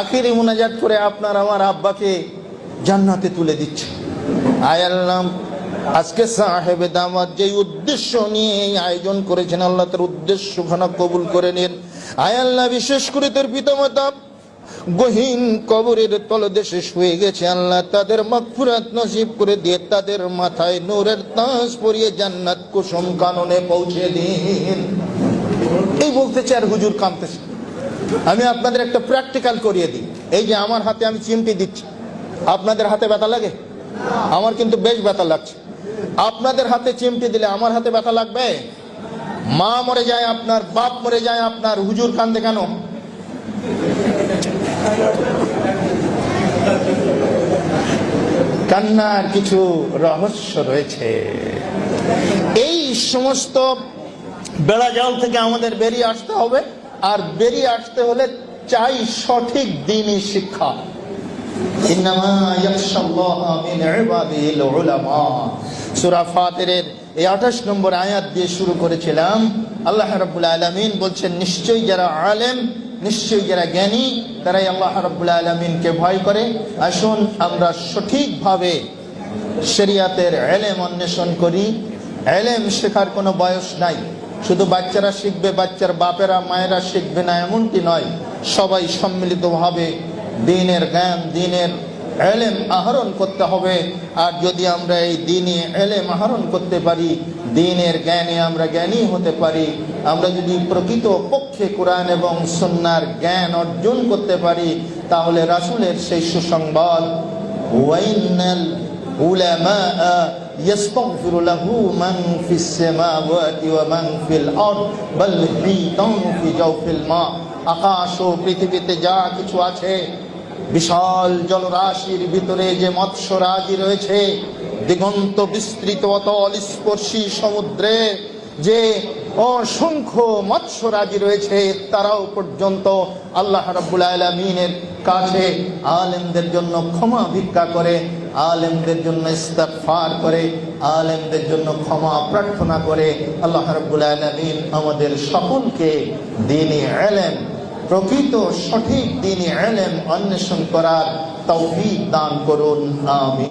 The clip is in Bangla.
আখিরি মোনাজাত করে আপনার আমার আব্বাকে জান্নাতে তুলে দিচ্ছে। আয় আল্লাহ, আজকে সাহেবে দামাত যে উদ্দেশ্য নিয়ে এই আয়োজন করেছেন, আল্লাহ তার উদ্দেশ্য খানা কবুল করে নিন। আয় আল্লাহ, বিশেষ করে তোর পিতামাতা গহীন কবরের তলদেশে শুয়ে গেছে, আল্লাহ তাদের মাগফিরাত নসিব করে দিয়ে তাদের মাথায় নূরের তাজ পরিয়ে জান্নাত কুসুম কাননে পৌঁছে দিন। এই বলতে চাই আর হুজুর কামতেছে আমি আপনাদের একটা প্র্যাকটিক্যাল করিয়ে দিই। এই যে আমার হাতে আমি চিমটি দিচ্ছি। আপনাদের হাতে ব্যথা লাগে? আমার কিন্তু বেশ ব্যথা লাগছে। আপনাদের হাতে চিমটি দিলে আমার হাতে ব্যথা লাগবে? মা মরে যায় আপনার, বাপ মরে যায় আপনার, হুজুর কান্দে কেন? কান্নার কিছু রহস্য রয়েছে। এই সমস্ত বেড়া বেড়াজাল থেকে আমাদের বেরিয়ে আসতে হবে। আর বেরিয়ে আসতে হলে চাই সঠিক দিনই শিক্ষা। এই 28 নম্বর আয়াত দিয়ে শুরু করেছিলাম। বলছেন, নিশ্চয়ই যারা আলেম, নিশ্চয়ই যারা জ্ঞানী ভয় করে। আসুন, আমরা সঠিকভাবে শরিয়াতের এলেম অন্বেষণ করি। এলেম শেখার কোনো বয়স নাই। শুধু বাচ্চারা শিখবে, বাচ্চার বাপেরা, মায়েরা শিখবে না, এমনটি নয়। সবাই সম্মিলিতভাবে দিনের জ্ঞান, দিনের এলেম আহরণ করতে হবে। আর যদি আমরা এই দিনে এলেম আহরণ করতে পারি, দিনের জ্ঞানে আমরা জ্ঞানী হতে পারি, আমরা যদি প্রকৃত পক্ষে কোরআন এবং সন্ন্যার জ্ঞান অর্জন করতে পারি, তাহলে রাসূলের সেই সুসংবাদ علماء يستغفر له من في السماوات ومن في الأرض بل حيطان في جوف الماء আকাশ ও পৃথিবীতে যা কিছু আছে বিশাল জলরাশির ভিতরে যে মৎস্যরাজি রয়েছে দিগন্ত বিস্তৃত অতল স্পর্শী সমুদ্রে যে অসংখ্য মৎস্যরাজি রয়েছে তারাও পর্যন্ত আল্লাহ রাব্বুল আলামিনের কাছে আলেমদের জন্য ক্ষমা ভিক্ষা করে আলেমদের জন্য ইস্তফার করে, আলেমদের জন্য ক্ষমা প্রার্থনা করে, আল্লাহ রব্বুল আলমিন আমাদের সকলকে দিনই এলেম প্রকৃত সঠিক দিনই এলেম অন্বেষণ করার তৌফিক দান করুন, আমিন।